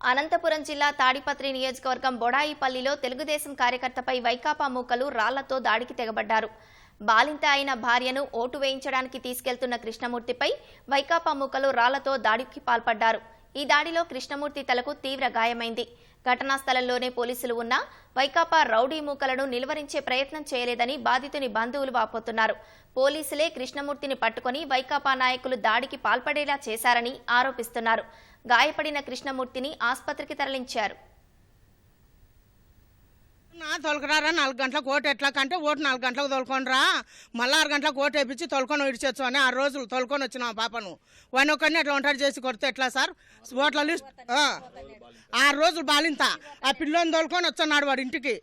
అనంతపురం జిల్లా తాడిపత్రి నియోజకవర్గం బొడాయిపల్లిలో తెలుగుదేశం కార్యకర్తపై వైకాపా మూకలు రాళ్ళతో దాడికి తెగబడ్డారు. బాలింత అయిన భార్యను ఓటు వేయించడానికి తీసుకెళ్తున్న కృష్ణమూర్తిపై వైకాపా మూకలు రాళ్ళతో దాడికి పాల్పడ్డారు. ఈ దాడిలో కృష్ణమూర్తి తలకు తీవ్ర గాయమైంది. ఘటనా స్థలంలోనే పోలీసులు ఉన్నా వైకాపా రౌడీ మూకలను నిలువరించే ప్రయత్నం చేయలేదని బాధితుని బంధువులు వాపోతున్నారు. పోలీసులే కృష్ణమూర్తిని పట్టుకుని వైకాపా నాయకులు దాడికి పాల్పడేలా చేశారని ఆరోపిస్తున్నారు. గాయపడిన కృష్ణమూర్తిని ఆసుపత్రికి తరలించారు. నా తొలకరారా? నాలుగు గంటలకు ఓటు ఎట్లా కంటే ఓటు నాలుగు గంటలకు తోలుకొని రా మళ్ళీ ఆరు గంటలకు ఓటు వేయించి తొలుకొని విడిచొచ్చు అని ఆ రోజులు తొలకొని వచ్చిన పాపను. వాడిని ఒక్కడిని అట్లా ఒంటరి చేసి కొడితే ఎట్లా సార్? ఓట్ల లిస్ట్ ఆరు రోజులు బాలింత. ఆ పిల్లోని తోలుకొని వచ్చన్నాడు వాడి ఇంటికి.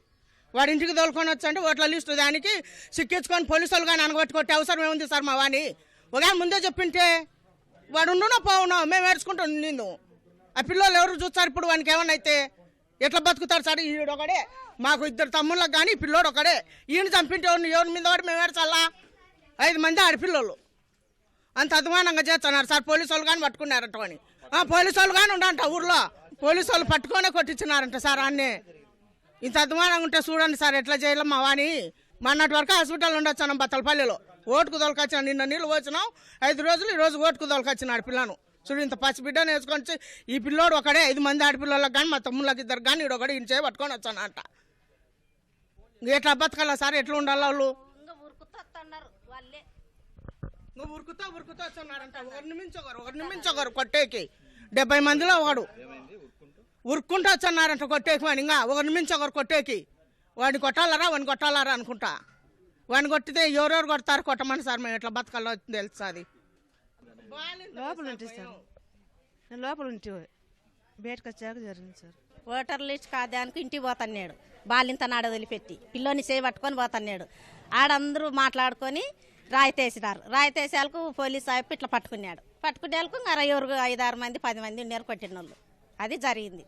వాడి ఇంటికి తోలుకొని వచ్చండి ఓట్ల లిస్టు దానికి సిక్కించుకొని పోలీసులు కానీ అనగొట్టుకొట్టే అవసరం ఏముంది సార్ మా వాని ఒక ముందే చెప్పింటే వాడు ఉండునో పోవునో? మేము ఏడ్చుకుంటాం నిన్ను. ఆ పిల్లలు ఎవరు చూస్తారు ఇప్పుడు వానికి ఏమన్నా అయితే? ఎట్లా బతుకుతారు సార్ ఈడు ఒకడే మాకు ఇద్దరు తమ్ముళ్ళకి కానీ పిల్లోడు ఒకడే ఈయన చంపింటే ఎవరిని ఎవరి మీద కూడా మేము ఏడ్చాలా? ఐదు మంది ఆడపిల్లలు. అంత అభిమానంగా చేస్తున్నారు సార్. పోలీసు వాళ్ళు కానీ పట్టుకున్నారంట అని ఆ, పోలీసు వాళ్ళు కానీ ఉండంట ఊర్లో. పోలీసు వాళ్ళు పట్టుకొనే కొట్టించినారంట సార్ అన్నీ ఇంత అభిమానంగా ఉంటే చూడండి సార్ ఎట్లా చేయలేం మా వాణి మొన్నటి వరకు హాస్పిటల్ ఉండొచ్చాను బత్తలపల్లిలో. ఓటుకు దొలకొచ్చాను నిన్న నీళ్ళు పోసినాం. ఐదు రోజులు ఈ రోజు ఓటుకు దొలకొచ్చినాడు పిల్లను. చూడు ఇంత పసి బిడ్డను వేసుకొని ఈ పిల్లోడు ఒకడే ఐదు మంది ఆడపిల్లలకు కానీ మా తమ్ముళ్ళకి ఇద్దరు కానీ ఈడు ఒకడే ఇంచే పట్టుకొని వచ్చాను అంట ఎట్లా బతకాలా సార్? ఎట్లా ఉండాలా వాళ్ళు? నువ్వు ఉరుకుతా ఉరుకుతా వచ్చన్నారంట ఒకరిని మించి ఒకరు ఒకరిని మించి ఒకరు కొట్టేకి. డెబ్బై మందిలో ఒకడు. ఉరుక్కుంటూ వచ్చన్నారంట కొట్టేకి వాడిని. ఇంకా ఒకరిని మించి ఒకరు కొట్టేకి. వాడిని కొట్టాలరా వాడిని కొట్టాలరా అనుకుంటా. వాడిని కొట్టితే ఎవరెవరు కొడతారు? కొట్టమని సార్ మేము ఎట్లా బతకాలో తెలుసు అది లోపల ఉంటుంది సార్. నేను లోపల ఉంటే బయటకు వచ్చాక జరిగింది సార్. ఓటర్ లిస్ట్ కాదానికి ఇంటికి పోతన్నాడు. బాలింత నాడ వదిలిపెట్టి. పిల్లోని చేయి పట్టుకొని పోతన్నాడు. ఆడందరూ మాట్లాడుకొని రాయితేసినారు. రాయితేసేలకు పోలీస్ సాహిబ్ ఇట్లా పట్టుకున్నాడు. పట్టుకునే వాళ్ళకు ఇంకా ఎవరు ఐదారు మంది పది మంది ఉన్నారు కొట్టిన వాళ్ళు అది జరిగింది.